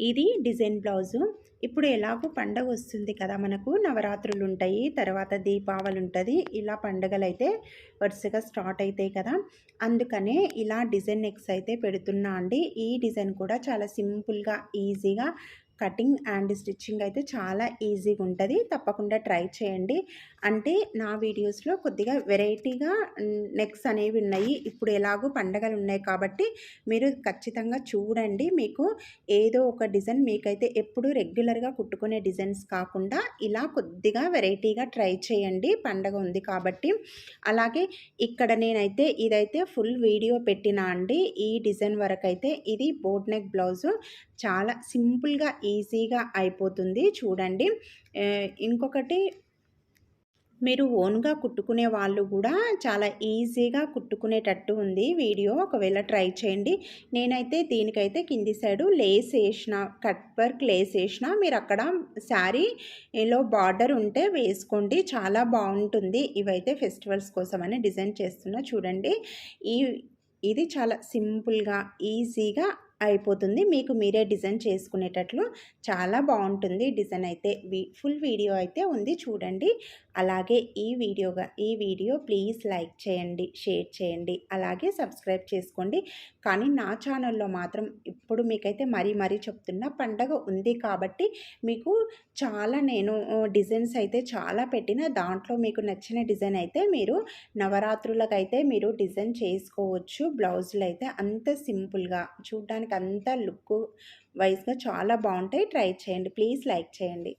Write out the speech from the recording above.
ఇది design blouse. ఇప్పుడు ఎలాగో పండగ వస్తుంది కదా మనకు. నవరాత్రులు ఉంటాయి తర్వాత దీపావళి ఉంటుంది. ఇలా పండగలు అయితే వరుసగా స్టార్ట్ అవుతాయి కదా. అందుకనే ఇలా డిజైన్ నెక్స్ అయితే పెడుతున్నా అండి. ఈ డిజైన్ కూడా చాలా సింపుల్గా ఈజీగా కటింగ్ అండ్ స్టిచ్చింగ్ అయితే చాలా ఈజీగా ఉంటుంది. తప్పకుండా ట్రై చేయండి. అంటే నా వీడియోస్లో కొద్దిగా వెరైటీగా నెక్స్ అనేవి ఉన్నాయి. ఇప్పుడు ఎలాగో పండగలు ఉన్నాయి కాబట్టి మీరు ఖచ్చితంగా చూడండి. మీకు ఏదో ఒక డిజైన్ మీకైతే ఎప్పుడు రెగ్యులర్గా కుట్టుకునే డిజైన్స్ కాకుండా ఇలా కొద్దిగా వెరైటీగా ట్రై చేయండి. పండగ ఉంది కాబట్టి. అలాగే ఇక్కడ నేనైతే ఇదైతే ఫుల్ వీడియో పెట్టినా అండి. ఈ డిజైన్ వరకు అయితే ఇది బోట్ నెక్ బ్లౌజు. చాలా సింపుల్గా ఈజీగా అయిపోతుంది. చూడండి. ఇంకొకటి మీరు ఓన్గా కుట్టుకునే వాళ్ళు కూడా చాలా ఈజీగా కుట్టుకునేటట్టు ఉంది వీడియో. ఒకవేళ ట్రై చేయండి. నేనైతే దీనికైతే కింది సైడు లేస్ వేసిన కట్ వర్క్ లేస్ వేసిన మీరు అక్కడ శారీలో బార్డర్ ఉంటే వేసుకోండి. చాలా బాగుంటుంది. ఇవైతే ఫెస్టివల్స్ కోసమని డిజైన్ చేస్తున్నా. చూడండి. ఈ ఇది చాలా సింపుల్గా ఈజీగా అయిపోతుంది. మీకు మీరే డిజైన్ చేసుకునేటట్లు చాలా బాగుంటుంది. డిజైన్ అయితే ఫుల్ వీడియో అయితే ఉంది చూడండి. అలాగే ఈ వీడియోగా ఈ వీడియో ప్లీజ్ లైక్ చేయండి షేర్ చేయండి అలాగే సబ్స్క్రైబ్ చేసుకోండి. కానీ నా ఛానల్లో మాత్రం ఇప్పుడు మీకైతే మరీ మరీ చెప్తున్నా పండగ ఉంది కాబట్టి మీకు చాలా నేను డిజైన్స్ అయితే చాలా పెట్టిన దాంట్లో మీకు నచ్చిన డిజైన్ అయితే మీరు నవరాత్రులకైతే మీరు డిజైన్ చేసుకోవచ్చు బ్లౌజులు అయితే అంత సింపుల్గా చూడడానికి అంత లుక్ వైజ్గా చాలా బాగుంటాయి. ట్రై చేయండి ప్లీజ్ లైక్ చేయండి.